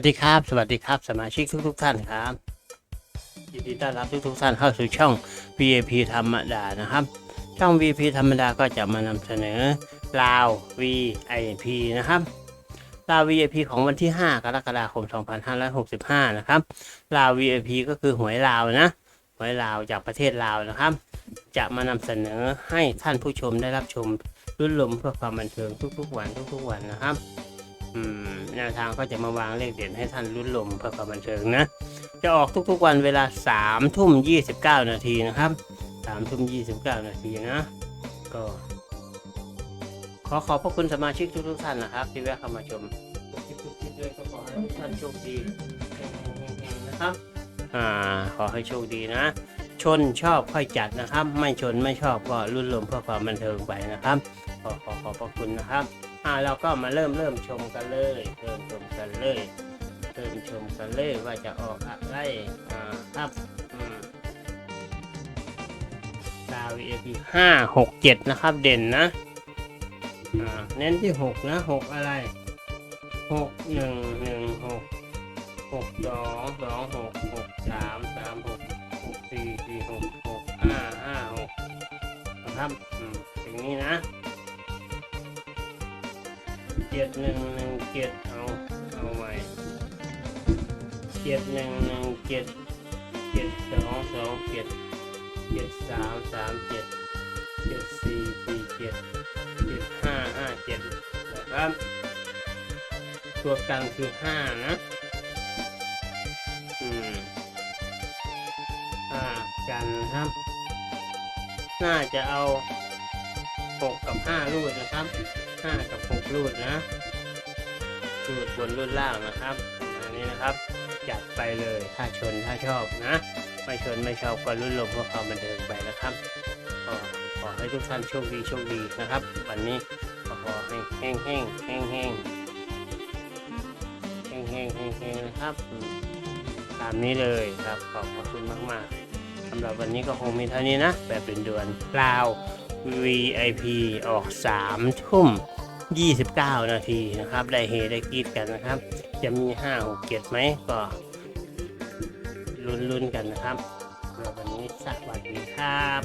วัสดีครับ สวัสดีครับ สมาชิกทุกทท่านครับยินดีต้อนรับทุกทท่านเข้าสู่ช่อง VIP ธรรมดานะครับ ช่อง VIP ธรรมดาก็จะมานำเสนอลาว VIP นะครับลาว VIP ของวันที่ 5 กรกฎาคม 2565 นะครับลาว VIP ก็คือหวยลาวนะหวยลาวจากประเทศลาวนะครับ จะมานำเสนอให้ท่านผู้ชมได้รับชมรุ่นลมเพื่อความบันเทิงทุกๆวันทุกๆวันนะครับ อืมแนวทางก็จะมาวางเลขเด่นให้ท่านรุ่นลมเพื่อความบันเทิงนะ จะออกทุกๆวันเวลาสามทุ่มยี่สิบเก้านาทีนะครับสามทุ่มยี่สิบเก้านาทีนะ ก็ ขอขอบพระคุณสมาชิกทุกๆท่านนะครับ ที่แวะเข้ามาชมทุกคลิปด้วยก็ขอให้ทุกท่านโชคดีนะครับ อ่า ขอให้โชคดีนะ ชนชอบค่อยจัดนะครับ ไม่ชนไม่ชอบก็รุ่นลมเพื่อความบันเทิงไปนะครับ ขอขอขอบพระคุณนะครับ อ่าเราก็มาเริ่มเริ่มชมกันเลยเริ่มชมกันเลยเริ่มชมกันเลยว่าจะออกอะไรอ่าครับอืมดาวเอพีห้าหกเจ็ดนะครับเด่นนะอ่าเน้นที่หกนะหกอะไรหกหนึ่งหนึ่งหกหกสองสองหกหกสามสามหกหกสี่สี่หกหกห้าห้าหกนะครับอืมอย่างนี้นะ เจ็ดหนึ่งหนึ่งเจ็ดเอาเอาใหม่เจ็ดหนึ่งหนึ่งเจ็ดเจ็ดสองสองเจ็ดเจ็ดสามสามเจ็ดเจ็ดสี่สี่เจ็ดเจ็ดห้าห้าเจ็ดนะครับ ตัวกันคือห้านะอืมห้ากันนะครับ น่าจะเอาหกกับห้ารูดนะครับ ห้ากับหกรูดนะรูดบนรูดล่างนะครับอันนี้นะครับจัดไปเลยถ้าชนถ้าชอบนะ ไม่ชนไม่ชอบก็รุ่นลมเพื่อความบันเทิงไปนะครับก็ขอให้ทุกท่านโชคดีโชคดีนะครับ วันนี้ขอให้แห้งแห้งแห้งแห้งแห้งแห้งแห้งแห้งนะครับ ตามนี้เลยครับขอบพระคุณมากๆสำหรับวันนี้ก็คงมีเท่านี้นะ แบบด่วนๆลาว VIP ออก3ทุ่ม 29 นาทีนะครับ ได้เฮได้กีดกันนะครับ จะมี 5 6 7ไหมก็ลุ้นๆกันนะครับวันนี้สวัสดีครับ